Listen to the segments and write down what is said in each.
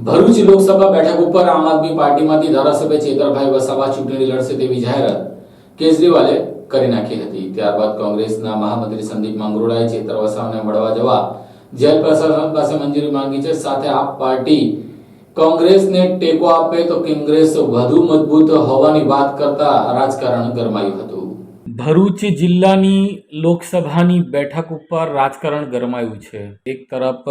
ભરૂચ લોકસભા બેઠક ઉપર આમ આદમી પાર્ટીમાંથી ધારાસભ્ય ચેતરભાઈ વસાવા ચૂંટણી લડશે તેવી જાહેરાત કેજરીવાલે કરી નાખી હતી. ત્યારબાદ કોંગ્રેસના મહામંત્રી સંદીપ માંગરોળાએ ચેતર વસાવાને મળવા જવા જેલ પ્રશાસન પાસે મંજૂરી માંગી છે. સાથે આ પાર્ટી કોંગ્રેસને ટેકો આપે તો કોંગ્રેસ વધુ મજબૂત હોવાની વાત કરતા રાજકારણ ગરમાયું હતું. ભરૂચ જિલ્લાની લોકસભાની બેઠક ઉપર રાજકારણ ગરમાયું છે. એક તરફ,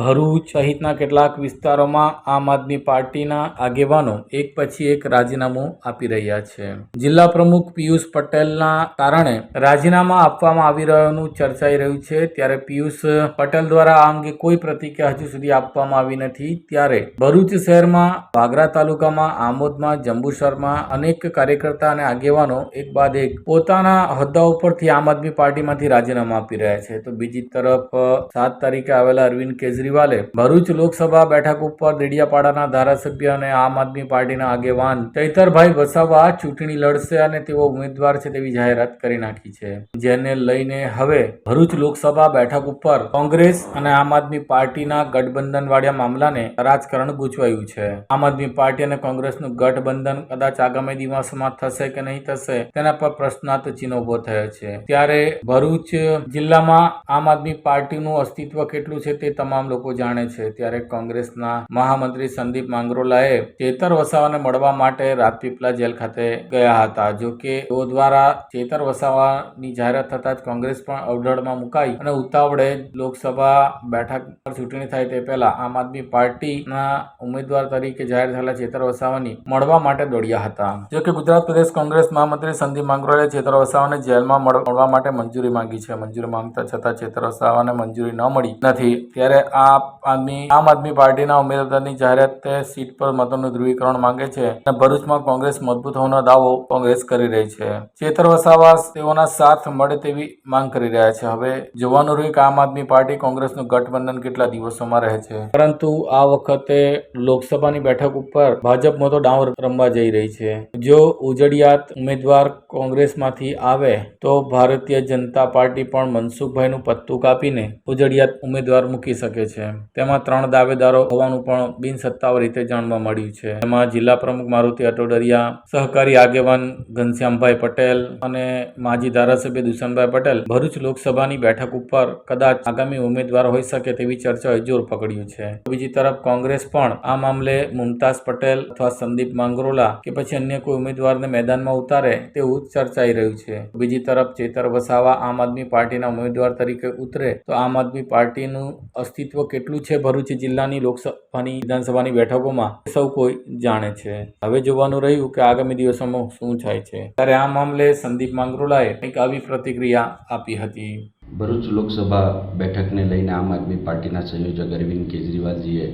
ભરૂચ સહિતના કેટલાક વિસ્તારોમાં આમ આદમી પાર્ટીના આગેવાનો એક પછી એક રાજીનામું આપી રહ્યા છે. જિલ્લા પ્રમુખ પિયુષ પટેલના કારણે રાજીનામા આપવામાં આવી રહ્યાનું ચર્ચાઈ રહ્યું છે. ત્યારે પિયુષ પટેલ દ્વારા આ અંગે કોઈ પ્રતિક્રિયા હજુ સુધી આપવામાં આવી નથી. ત્યારે ભરૂચ શહેરમાં, વાગરા તાલુકામાં, આમોદમાં, જંબુસરમાં અનેક કાર્યકર્તા અને આગેવાનો એક બાદ એક પોતાના હોદ્દા ઉપરથી આમ આદમી પાર્ટીમાંથી રાજીનામું આપી રહ્યા છે. તો બીજી તરફ સાત તારીખે આવેલા અરવિંદ કેજરીવાલે ભરૂચ લોકસભા બેઠક ઉપર દેડિયાપાડાના ધારાસભ્ય અને આમ આદમી પાર્ટીના આગેવાન ચૈતરભાઈ વસાવા ચૂંટણી લડશે અને તેઓ ઉમેદવાર છે તેવી જાહેરાત કરી નાખી છે. જેને લઈને હવે ભરૂચ લોકસભા બેઠક ઉપર કોંગ્રેસ અને આમ આદમી પાર્ટીના ગઠબંધન વાળા મામલાને રાજકારણ ગૂંચવાયું છે. આમ આદમી પાર્ટી અને કોંગ્રેસનું ગઠબંધન કદાચ આગામી દિવસોમાં થશે કે નહીં થશે તેના પર પ્રશ્નાર્થ ચિહ્ન ઊભો થયો છે. ત્યારે ભરૂચ જિલ્લામાં આમ આદમી પાર્ટીનું અસ્તિત્વ કેટલું છે તે તમામ લોકો જાણે છે. ત્યારે કોંગ્રેસના મહામંત્રી સંદીપ માંગરોલાએ ચેતર વસાવાને મળવા માટે રાજપીપલા જેલ ખાતે ગયા હતા. જો કે તેઓ દ્વારા ચેતર વસાવાની જાહેરાત થતાં જ કોંગ્રેસ પણ અવઢળમાં મુકાઈ અને ઉતાવળે લોકસભા બેઠક પર ચૂંટણી થાય તે પહેલા આમ આદમી પાર્ટીના ઉમેદવાર તરીકે જાહેર થયેલા ચેતર વસાવાની મળવા માટે દોડ્યા હતા. જો કે ગુજરાત પ્રદેશ કોંગ્રેસ મહામંત્રી સંદીપ માંગરોલે ચેતર વસાવાને જેલમાં મળવા માટે મંજૂરી માંગી છે. મંજૂરી માંગતા છતાં ચેતર વસાવાને મંજૂરી ન મળી નથી. ત્યારે આમ આદમી પાર્ટીના ઉમેદવારની જાહેરાત સીટ પર મતોનું ધ્રુવીકરણ માંગે છે અને ભરૂચમાં કોંગ્રેસ મજબૂત હોવાનો દાવો કોંગ્રેસ કરી રહી છે. ચેતર વસાવા તેઓના સાથ મળે તેવી માંગ કરી રહ્યા છે. હવે જોવાનું રહ્યું કે આમ આદમી પાર્ટી કોંગ્રેસનું ગઠબંધન કેટલા દિવસોમાં રહે છે. પરંતુ આ વખતે લોકસભાની બેઠક ઉપર ભાજપમાં તો ડાઉન રમવા જઈ રહી છે. જો ઉજડિયાત ઉમેદવાર કોંગ્રેસમાંથી આવે તો ભારતીય જનતા પાર્ટી પણ મનસુખભાઈનું પત્તું કાપીને ઉજળિયાત ઉમેદવાર મૂકી શકે છે. તેમાં ત્રણ દાવેદારો હોવાનું પણ બિનસત્તાવાર રીતે જાણવા મળ્યું છે. એમાં જિલ્લા પ્રમુખ મારુતિ અટોડરિયા, સહકારી આગેવાન ઘનશ્યામભાઈ પટેલ અને માજી ધારાસભ્ય દુષ્યંતભાઈ પટેલ ભરૂચ લોકસભાની બેઠક ઉપર કદાચ આગામી ઉમેદવાર હોઈ શકે તેવી ચર્ચાએ જોર પકડ્યું છે. બીજી તરફ કોંગ્રેસ પણ આ મામલે મુમતાઝ પટેલ અથવા સંદીપ માંગરોલા કે પછી અન્ય કોઈ ઉમેદવારને મેદાનમાં ઉતારે તેવું ચર્ચાઈ રહ્યું છે. બીજી તરફ ચેતર વસાવા આમ આદમી પાર્ટીના ઉમેદવાર તરીકે ઉતરે તો આમ આદમી પાર્ટીનું અસ્તિત્વ કેટલું છે ભરૂચ જિલ્લાની લોકસભાની વિધાનસભાની બેઠકોમાં સૌ કોઈ જાણે છે. હવે જોવાનું રહ્યું કે આગામી દિવસોમાં શું થાય છે. ત્યારે આ મામલે સંદીપ માંગરોલાએ કંઈક આવી પ્રતિક્રિયા આપી હતી. ભરૂચ લોકસભા બેઠકને લઈને આમ આદમી પાર્ટીના સંયોજક અરવિંદ કેજરીવાલજીએ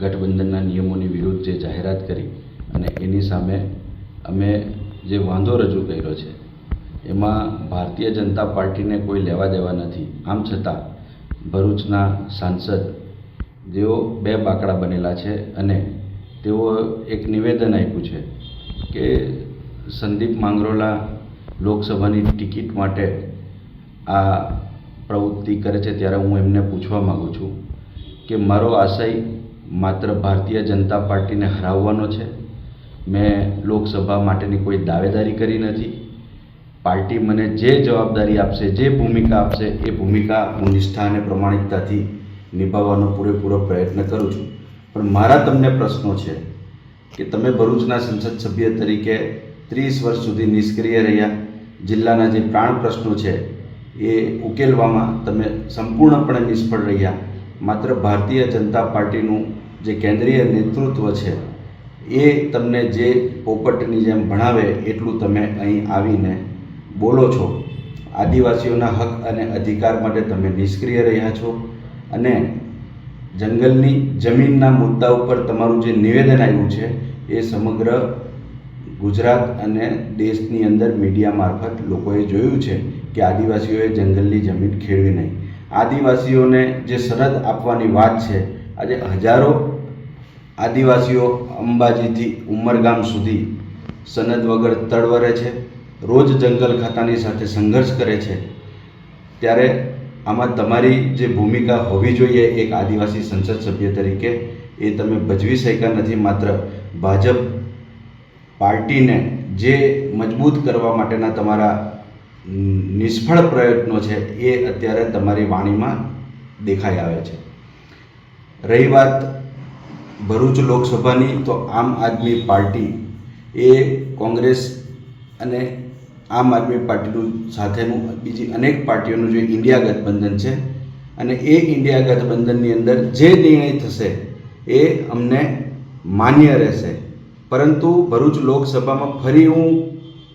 ગઠબંધનના નિયમોની વિરુદ્ધ જે જાહેરાત કરી અને એની સામે અમે જે વાંધો રજૂ કર્યો છે એમાં ભારતીય જનતા પાર્ટીને કોઈ લેવા દેવા નથી. આમ છતાં, ભરૂચના સાંસદ, જેઓ બે બાકડા બનેલા છે અને તેઓ એક નિવેદન આપ્યું છે કે સંદીપ માંગરોલા લોકસભાની ટિકિટ માટે આ પ્રવૃત્તિ કરે છે ત્યારે હું એમને પૂછવા માગું છું કે મારો આશય માત્ર ભારતીય જનતા પાર્ટીને હરાવવાનો છે? મેં લોકસભા માટેની કોઈ દાવેદારી કરી નથી? પાર્ટી મને જે જવાબદારી આપશે, જે ભૂમિકા આપશે, એ ભૂમિકા હું નિષ્ઠા અને પ્રમાણિકતાથી નિભાવવાનો પૂરેપૂરો પ્રયત્ન કરું છું. પણ મારા તમને પ્રશ્નો છે કે તમે ભરૂચના સંસદ સભ્ય તરીકે ત્રીસ વર્ષ સુધી નિષ્ક્રિય રહ્યા, જિલ્લાના જે પ્રાણ પ્રશ્નો છે એ ઉકેલવામાં તમે સંપૂર્ણપણે નિષ્ફળ રહ્યા. માત્ર ભારતીય જનતા પાર્ટીનું જે કેન્દ્રીય નેતૃત્વ છે એ તમને જે પોપટની જેમ ભણાવે, એટલું તમે અહીં આવીને બોલો છો. આદિવાસીઓના હક અને અધિકાર માટે તમે નિષ્ક્રિય રહ્યા છો અને જંગલની જમીનના મુદ્દા ઉપર તમારું જે નિવેદન આવ્યું છે એ સમગ્ર ગુજરાત અને દેશની અંદર મીડિયા મારફત લોકોએ જોયું છે કે આદિવાસીઓએ જંગલની જમીન ખેડવી નહીં. આદિવાસીઓને જે સરહદ આપવાની વાત છે, આજે હજારો આદિવાસીઓ અંબાજીથી ઉમરગામ સુધી સનદ વગર તડવરે છે. રોજ જંગલ ખાતાની સાથે સંઘર્ષ કરે છે, ત્યારે આમાં તમારી જે ભૂમિકા હોવી જોઈએ એક આદિવાસી સંસદ સભ્ય તરીકે, એ તમે ભજવી શક્યા નથી. માત્ર ભાજપ પાર્ટીને જે મજબૂત કરવા માટેના તમારા નિષ્ફળ પ્રયત્નો છે, એ અત્યારે તમારી વાણીમાં દેખાઈ આવે છે. રહી વાત ભરૂચ લોકસભાની, તો આમ આદમી પાર્ટી એ કોંગ્રેસ અને આમ આદમી પાર્ટીનું સાથેનું બીજી અનેક પાર્ટીઓનું જે ઇન્ડિયા ગઠબંધન છે અને એ ઇન્ડિયા ગઠબંધનની અંદર જે નિર્ણય થશે એ અમને માન્ય રહેશે. પરંતુ ભરૂચ લોકસભામાં ફરી હું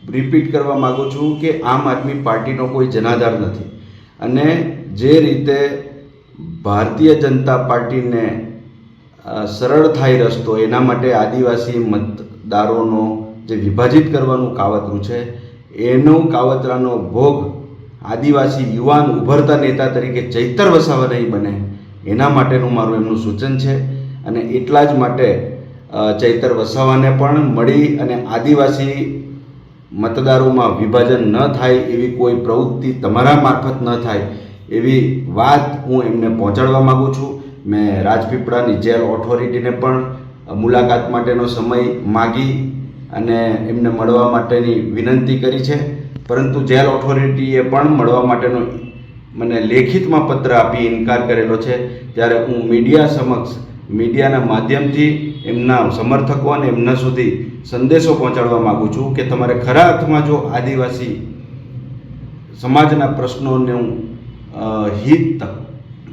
રિપીટ કરવા માગું છું કે આમ આદમી પાર્ટીનો કોઈ જનાધાર નથી. અને જે રીતે ભારતીય જનતા પાર્ટીને સરળ થાય રસ્તો, એના માટે આદિવાસી મતદારોનો જે વિભાજિત કરવાનું કાવતરું છે એનું કાવતરાનો ભોગ આદિવાસી યુવાન ઉભરતા નેતા તરીકે ચૈતર વસાવા નહીં બને. એના માટેનું મારું એમનું સૂચન છે અને એટલા જ માટે ચૈતર વસાવાને પણ મળી અને આદિવાસી મતદારોમાં વિભાજન ન થાય એવી કોઈ પ્રવૃત્તિ તમારા મારફત ન થાય એવી વાત હું એમને પહોંચાડવા માગું છું. મેં રાજપીપળાની જેલ ઓથોરિટીને પણ મુલાકાત માટેનો સમય માગી અને એમને મળવા માટેની વિનંતી કરી છે. પરંતુ જેલ ઓથોરિટીએ પણ મળવા માટેનો મને લેખિતમાં પત્ર આપી ઇનકાર કરેલો છે. ત્યારે હું મીડિયા સમક્ષ, મીડિયાના માધ્યમથી એમના સમર્થકો અને એમના સુધી સંદેશો પહોંચાડવા માગું છું કે તમારે ખરા અર્થમાં જો આદિવાસી સમાજના પ્રશ્નોનું હું હિત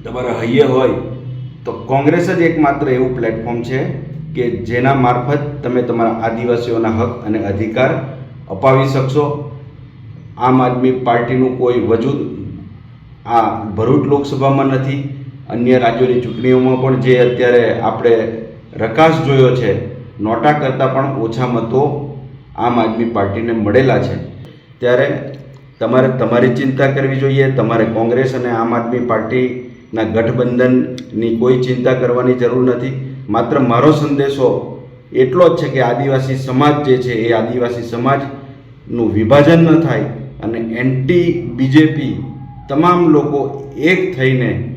તમારા હૈયે હોય તો કોંગ્રેસ જ એકમાત્ર એવું પ્લેટફોર્મ છે. કે જેના મારફત તમે તમારા આદિવાસીઓના હક અને અધિકાર અપાવી શકશો. આમ આદમી પાર્ટીનું કોઈ વજૂદ આ ભરૂચ લોકસભામાં નથી. અન્ય રાજ્યોની ચૂંટણીઓમાં પણ જે અત્યારે આપણે રકાસ જોયો છે, નોટા કરતાં પણ ઓછા મતો આમ આદમી પાર્ટીને મળેલા છે. ત્યારે તમારે તમારી ચિંતા કરવી જોઈએ. તમારે કોંગ્રેસ અને આમ આદમી પાર્ટીના ગઠબંધનની કોઈ ચિંતા કરવાની જરૂર નથી. માત્ર મારો સંદેશો એટલો જ છે કે આદિવાસી સમાજ જે છે એ આદિવાસી સમાજનું વિભાજન ન થાય અને એન્ટી બીજેપી તમામ લોકો એક થઈને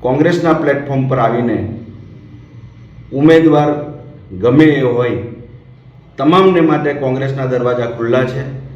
કોંગ્રેસના પ્લેટફોર્મ પર આવીને ઉમેદવાર ગમે એ હોય, તમામને માટે કોંગ્રેસના દરવાજા ખુલ્લા છે.